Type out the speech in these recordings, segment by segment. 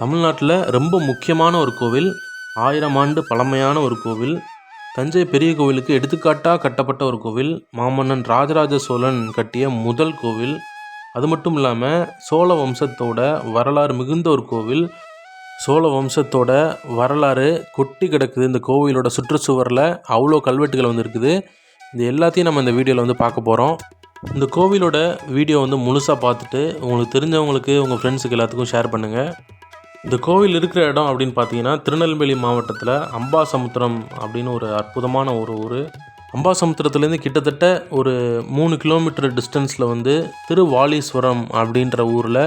தமிழ்நாட்டில் ரொம்ப முக்கியமான ஒரு கோவில் ஆயிரம் ஆண்டு பழமையான ஒரு கோவில். தஞ்சை பெரிய கோவிலுக்கு எடுத்துக்காட்டாக கட்டப்பட்ட ஒரு கோவில் மாமன்னன் ராஜராஜ சோழன் கட்டிய முதல் கோவில். அது மட்டும் இல்லாமல் சோழ வம்சத்தோட வரலாறு மிகுந்த ஒரு கோவில். சோழ வம்சத்தோட வரலாறு கொட்டி கிடக்குது இந்த கோவிலோட சுற்றுச்சுவரில். அவ்வளோ கல்வெட்டுகள் வந்து இருக்குது இது எல்லாத்தையும் நம்ம இந்த வீடியோவில் வந்து பார்க்க போகிறோம் இந்த கோவிலோட வீடியோ வந்து முழுசாக பார்த்துட்டு உங்களுக்கு தெரிஞ்சவங்களுக்கு உங்கள் ஃப்ரெண்ட்ஸுக்கு எல்லாத்துக்கும் ஷேர் பண்ணுங்கள் இந்த கோவில் இருக்கிற இடம் அப்படின்னு பார்த்தீங்கன்னா திருநெல்வேலி மாவட்டத்தில் அம்பாசமுத்திரம் அப்படின்னு ஒரு அற்புதமான ஒரு ஊர். அம்பாசமுத்திரத்துலேருந்து கிட்டத்தட்ட ஒரு மூணு கிலோமீட்டர் டிஸ்டன்ஸில் வந்து திருவாலீஸ்வரம் அப்படின்ற ஊரில்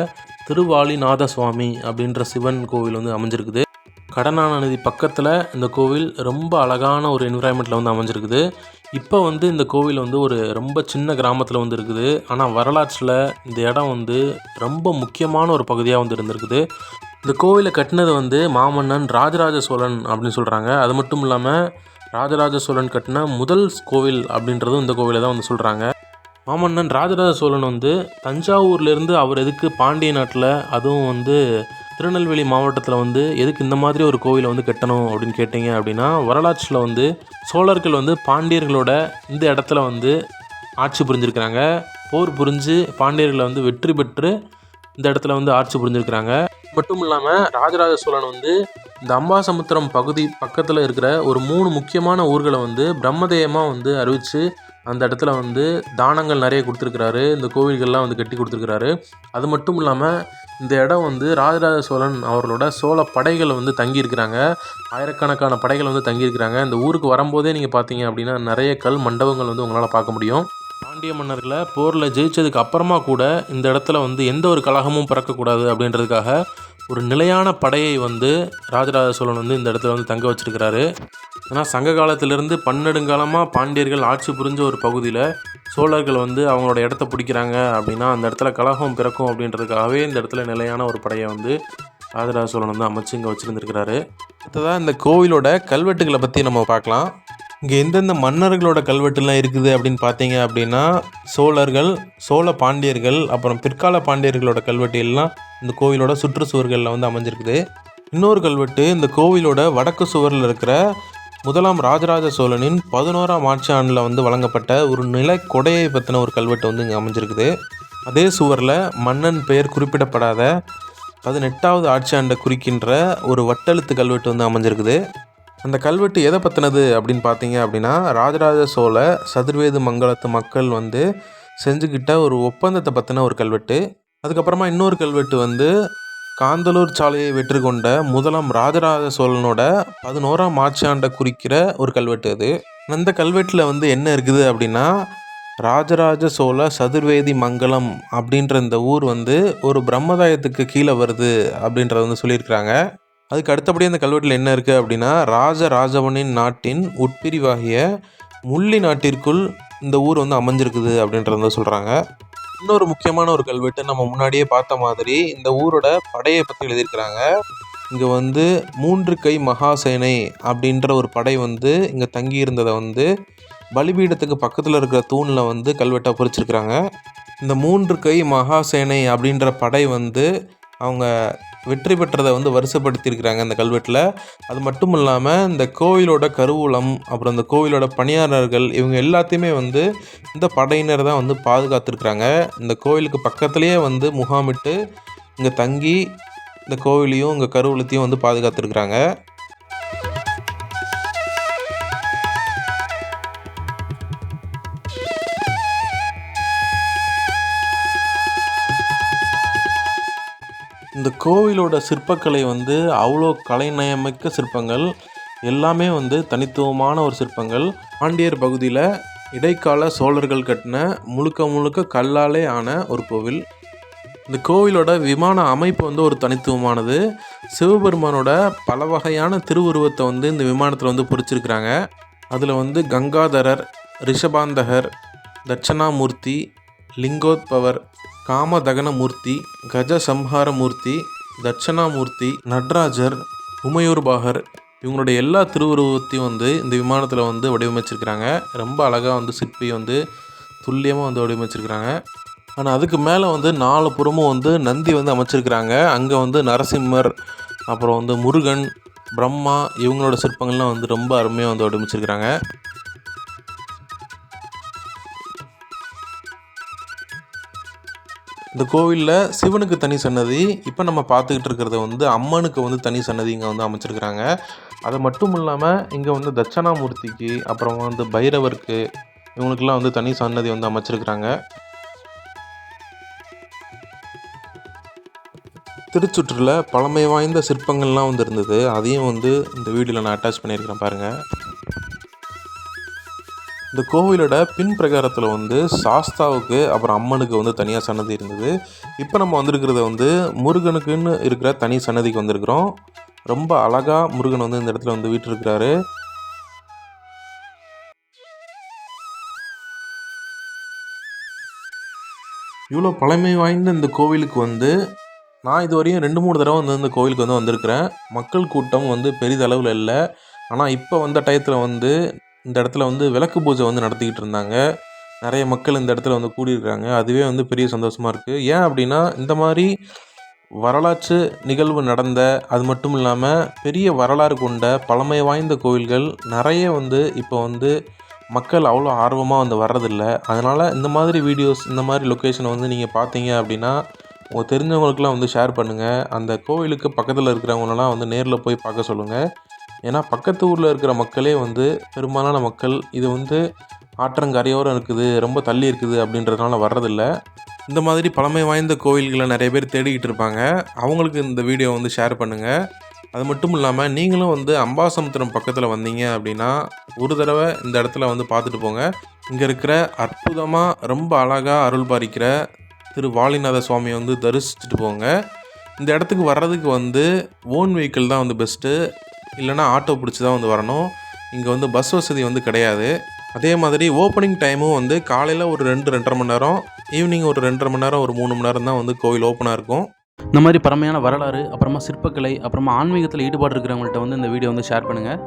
திருவாலிநாத சுவாமி அப்படின்ற சிவன் கோவில் வந்து அமைஞ்சிருக்குது. கடனான நதி பக்கத்தில் இந்த கோவில் ரொம்ப அழகான ஒரு என்விரான்மெண்ட்டில் வந்து அமைஞ்சிருக்குது. இப்போ வந்து இந்த கோவில் வந்து ஒரு ரொம்ப சின்ன கிராமத்தில் வந்து இருக்குது. ஆனால் வரலாற்றில் இந்த இடம் வந்து ரொம்ப முக்கியமான ஒரு பகுதியாக வந்து இருந்திருக்குது. இந்த கோவிலை கட்டினது வந்து மாமன்னன் ராஜராஜ சோழன் அப்படின்னு சொல்கிறாங்க அது மட்டும் இல்லாமல் ராஜராஜ சோழன் கட்டின முதல் கோவில் அப்படின்றதும் இந்த கோவிலை தான் வந்து சொல்கிறாங்க மாமன்னன் ராஜராஜ சோழன் வந்து தஞ்சாவூர்லேருந்து அவர் எதுக்கு பாண்டிய நாட்டில் அதுவும் வந்து திருநெல்வேலி மாவட்டத்தில் வந்து எதுக்கு இந்த மாதிரி ஒரு கோவிலை வந்து கட்டணும் அப்படின்னு கேட்டிங்க அப்படின்னா வரலாற்றில் வந்து சோழர்கள் வந்து பாண்டியர்களோட இந்த இடத்துல வந்து ஆட்சி புரிஞ்சிருக்கிறாங்க. போர் புரிஞ்சு பாண்டியர்களை வந்து வெற்றி பெற்று இந்த இடத்துல வந்து ஆட்சி புரிஞ்சிருக்கிறாங்க. மட்டும் இல்லாமல் ராஜராஜ சோழன் வந்து இந்த அம்பாசமுத்திரம் பகுதி பக்கத்தில் இருக்கிற ஒரு மூணு முக்கியமான ஊர்களை வந்து பிரம்மதேயமாக வந்து அறிவித்து அந்த இடத்துல வந்து தானங்கள் நிறைய கொடுத்துருக்குறாரு. இந்த கோவில்கள்லாம் வந்து கட்டி கொடுத்துருக்குறாரு. அது மட்டும் இல்லாமல் இந்த இடம் வந்து ராஜராஜ சோழன் அவர்களோட சோழ படைகள் வந்து தங்கியிருக்கிறாங்க. ஆயிரக்கணக்கான படைகள் வந்து தங்கியிருக்கிறாங்க. இந்த ஊருக்கு வரும்போதே நீங்கள் பார்த்தீங்க அப்படின்னா நிறைய கல் மண்டபங்கள் வந்து உங்களால் பார்க்க முடியும். பாண்டிய மன்னர்களை போரில் ஜெயித்ததுக்கு அப்புறமா கூட இந்த இடத்துல வந்து எந்த ஒரு கலகமும் பிறக்கக்கூடாது அப்படின்றதுக்காக ஒரு நிலையான படையை வந்து ராஜராஜ சோழன் வந்து இந்த இடத்துல வந்து தங்க வச்சிருக்கிறாரு. ஏன்னா சங்க காலத்திலிருந்து பன்னெடுங்காலமாக பாண்டியர்கள் ஆட்சி புரிஞ்ச ஒரு பகுதியில் சோழர்கள் வந்து அவங்களோட இடத்த பிடிக்கிறாங்க அப்படின்னா அந்த இடத்துல கலகம் பிறக்கும் அப்படின்றதுக்காகவே இந்த இடத்துல நிலையான ஒரு படையை வந்து ராஜராஜ சோழன் வந்து அமைச்சு இங்கே வச்சுருந்துருக்கிறாரு. அடுத்ததாக இந்த கோவிலோட கல்வெட்டுகளை பற்றி நம்ம பார்க்கலாம். இங்கே எந்தெந்த மன்னர்களோட கல்வெட்டுலாம் இருக்குது அப்படின்னு பார்த்தீங்க அப்படின்னா சோழர்கள் சோழ பாண்டியர்கள் அப்புறம் பிற்கால பாண்டியர்களோட கல்வெட்டு எல்லாம் இந்த கோவிலோட சுற்றுச்சுவர்களில் வந்து அமைஞ்சிருக்குது. இன்னொரு கல்வெட்டு இந்த கோவிலோட வடக்கு சுவரில் இருக்கிற முதலாம் ராஜராஜ சோழனின் பதினோராம் ஆட்சி ஆண்டில் வந்து வழங்கப்பட்ட ஒரு நிலை கொடையை பற்றின ஒரு கல்வெட்டு வந்து இங்கே அமைஞ்சிருக்குது. அதே சுவரில் மன்னன் பெயர் குறிப்பிடப்படாத பதினெட்டாவது ஆட்சி ஆண்டை குறிக்கின்ற ஒரு வட்டெழுத்து கல்வெட்டு வந்து அமைஞ்சிருக்குது. அந்த கல்வெட்டு எதை பற்றினது அப்படின்னு பார்த்தீங்க அப்படின்னா ராஜராஜ சோழ சதுர்வேது மங்கலத்து மக்கள் வந்து செஞ்சுக்கிட்ட ஒரு ஒப்பந்தத்தை பற்றின ஒரு கல்வெட்டு. அதுக்கப்புறமா இன்னொரு கல்வெட்டு வந்து காந்தலூர் சாலையை வெற்றி கொண்ட முதலாம் ராஜராஜ சோழனோட பதினோராம் ஆட்சியாண்டை குறிக்கிற ஒரு கல்வெட்டு அது. அந்த கல்வெட்டில் வந்து என்ன இருக்குது அப்படின்னா ராஜராஜ சோழ சதுர்வேதி மங்கலம் அப்படின்ற இந்த ஊர் வந்து ஒரு பிரம்மதாயத்துக்கு கீழே வருது அப்படின்றத வந்து சொல்லியிருக்கிறாங்க. அதுக்கு அடுத்தபடி அந்த கல்வெட்டில் என்ன இருக்குது அப்படின்னா ராஜராஜவனின் நாட்டின் உட்பிரிவாகிய முள்ளி நாட்டிற்குள் இந்த ஊர் வந்து அமைஞ்சிருக்குது அப்படின்றத சொல்கிறாங்க இன்னொரு முக்கியமான ஒரு கல்வெட்டு நம்ம முன்னாடியே பார்த்த மாதிரி இந்த ஊரோட படையை பற்றி எழுதியிருக்கிறாங்க. இங்கே வந்து மூன்று கை மகாசேனை அப்படின்ற ஒரு படை வந்து இங்கே தங்கி இருந்ததை வந்து பலிபீடத்துக்கு பக்கத்தில் இருக்கிற தூணில் வந்து கல்வெட்டாக பொறிச்சிருக்கிறாங்க. இந்த மூன்று கை மகாசேனை அப்படின்ற படை வந்து அவங்க வெற்றி பெற்றதை வந்து வருஷப்படுத்தியிருக்கிறாங்க இந்த கல்வெட்டில். அது மட்டும் இல்லாமல் இந்த கோவிலோட கருவூலம் அப்புறம் இந்த கோவிலோட பணியாளர்கள் இவங்க எல்லாத்தையுமே வந்து இந்த படையினர் தான் வந்து பாதுகாத்துருக்குறாங்க. இந்த கோவிலுக்கு பக்கத்துலேயே வந்து முகாமிட்டு இங்கே தங்கி இந்த கோவிலையும் இங்கே கருவூலத்தையும் வந்து பாதுகாத்துருக்குறாங்க. இந்த கோவிலோட சிற்பக்கலை வந்து அவ்வளோ கலைநயமிக்க சிற்பங்கள். எல்லாமே வந்து தனித்துவமான ஒரு சிற்பங்கள். பாண்டியர் பகுதியில் இடைக்கால சோழர்கள் கட்டின முழுக்க முழுக்க கல்லாலே ஆன ஒரு கோவில். இந்த கோவிலோட விமான அமைப்பு வந்து ஒரு தனித்துவமானது. சிவபெருமானோட பல வகையான திருவுருவத்தை வந்து இந்த விமானத்தில் வந்து பொறிச்சிருக்கிறாங்க. அதில் வந்து கங்காதரர் ரிஷபாந்தகர் தட்சணாமூர்த்தி லிங்கோத்பவர் காமதகனமூர்த்தி கஜ சம்ஹாரமூர்த்தி தட்சணாமூர்த்தி நடராஜர் உமையூர்பாகர் இவங்களுடைய எல்லா திருவுருவத்தையும் வந்து இந்த விமானத்தில் வந்து வடிவமைச்சிருக்கிறாங்க. ரொம்ப அழகாக வந்து சிற்பி வந்து துல்லியமாக வந்து வடிவமைச்சிருக்கிறாங்க. ஆனால் அதுக்கு மேலே வந்து நாலு புறமும் வந்து நந்தி வந்து அமைச்சிருக்கிறாங்க. அங்கே வந்து நரசிம்மர் அப்புறம் வந்து முருகன் பிரம்மா இவங்களோட சிற்பங்கள்லாம் வந்து ரொம்ப அருமையாக வந்து வடிவமைச்சிருக்கிறாங்க. இந்த கோவிலில் சிவனுக்கு தனி சன்னதி. இப்போ நம்ம பார்த்துக்கிட்டு இருக்கிறத வந்து அம்மனுக்கு வந்து தனி சன்னதி இங்கே வந்து அமைச்சிருக்கிறாங்க. அது மட்டும் இல்லாமல் இங்கே வந்து தட்சணாமூர்த்திக்கு அப்புறம் வந்து பைரவருக்கு இவங்களுக்கெல்லாம் வந்து தனி சன்னதி வந்து அமைச்சிருக்கிறாங்க. திருச்சுற்றில் பழமை வாய்ந்த சிற்பங்கள்லாம் வந்து இருந்தது. அதையும் வந்து இந்த வீடியோவில் நான் அட்டாச் பண்ணியிருக்கிறேன் பாருங்கள் இந்த கோவிலோட பின் பிரகாரத்தில் வந்து சாஸ்தாவுக்கு அப்புறம் அம்மனுக்கு வந்து தனியாக சன்னதி இருந்தது. இப்போ நம்ம வந்திருக்கிறத வந்து முருகனுக்குன்னு இருக்கிற தனி சன்னதிக்கு வந்திருக்கிறோம். ரொம்ப அழகாக முருகன் வந்து இந்த இடத்துல வந்து வீட்டிருக்கிறாரு. இவ்வளோ பழமை வாய்ந்த இந்த கோவிலுக்கு வந்து நான் இது வரையும் ரெண்டு மூணு தடவை வந்து இந்த கோவிலுக்கு வந்து வந்திருக்கிறேன். மக்கள் கூட்டம் வந்து பெரிதளவில் இல்லை. ஆனால் இப்போ வந்த டயத்தில் வந்து இந்த இடத்துல வந்து விளக்கு பூஜை வந்து நடத்திக்கிட்டு இருந்தாங்க. நிறைய மக்கள் இந்த இடத்துல வந்து கூடியிருக்காங்க. அதுவே வந்து பெரிய சந்தோஷமாக இருக்குது ஏன் அப்படின்னா இந்த மாதிரி வரலாற்று நிகழ்வு நடந்த அது மட்டும் இல்லாமல் பெரிய வரலாறு கொண்ட பழமை வாய்ந்த கோவில்கள் நிறைய வந்து இப்போ வந்து மக்கள் அவ்வளோ ஆர்வமாக வந்து வர்றதில்ல. அதனால் இந்த மாதிரி வீடியோஸ் இந்த மாதிரி லொக்கேஷனை வந்து நீங்கள் பார்த்தீங்க அப்படின்னா உங்கள் தெரிஞ்சவங்களுக்குலாம் வந்து ஷேர் பண்ணுங்கள் அந்த கோவிலுக்கு பக்கத்தில் இருக்கிறவங்களெல்லாம் வந்து நேரில் போய் பார்க்க சொல்லுங்கள் ஏன்னா பக்கத்து ஊரில் இருக்கிற மக்களே வந்து பெரும்பாலான மக்கள் இது வந்து ஆற்றங்கரையோரம் இருக்குது ரொம்ப தள்ளி இருக்குது அப்படின்றதுனால வர்றதில்ல. இந்த மாதிரி பழமை வாய்ந்த கோவில்களை நிறைய பேர் தேடிக்கிட்டு இருப்பாங்க. அவங்களுக்கு இந்த வீடியோ வந்து ஷேர் பண்ணுங்கள் அது மட்டும் இல்லாமல் நீங்களும் வந்து அம்பாசமுத்திரம் பக்கத்தில் வந்தீங்க அப்படின்னா ஒரு தடவை இந்த இடத்துல வந்து பார்த்துட்டு போங்க. இங்கே இருக்கிற அற்புதமாக ரொம்ப அழகாக அருள் பாரிக்கிற திரு வாலிநாத சுவாமியை வந்து தரிசிச்சுட்டு போங்க. இந்த இடத்துக்கு வர்றதுக்கு வந்து ஓன் வெஹிக்கிள் தான் வந்து பெஸ்ட்டு இல்லைனா ஆட்டோ பிடிச்சி தான் வந்து வரணும். இங்கே வந்து பஸ் வசதி வந்து கிடையாது. அதே மாதிரி ஓப்பனிங் டைமும் வந்து காலையில் ஒரு ரெண்டு ரெண்டரை மணி நேரம் ஈவினிங் ஒரு ரெண்டரை மணி நேரம் ஒரு மூணு மணி நேரம் தான் வந்து கோவில் ஓப்பனாக இருக்கும். இந்த மாதிரி பழமையான வரலாறு அப்புறமா சிற்பக்கலை அப்புறமா ஆன்மீகத்தில் ஈடுபாடு இருக்கிறவங்கள்ட்ட வந்து இந்த வீடியோ வந்து ஷேர் பண்ணுங்கள்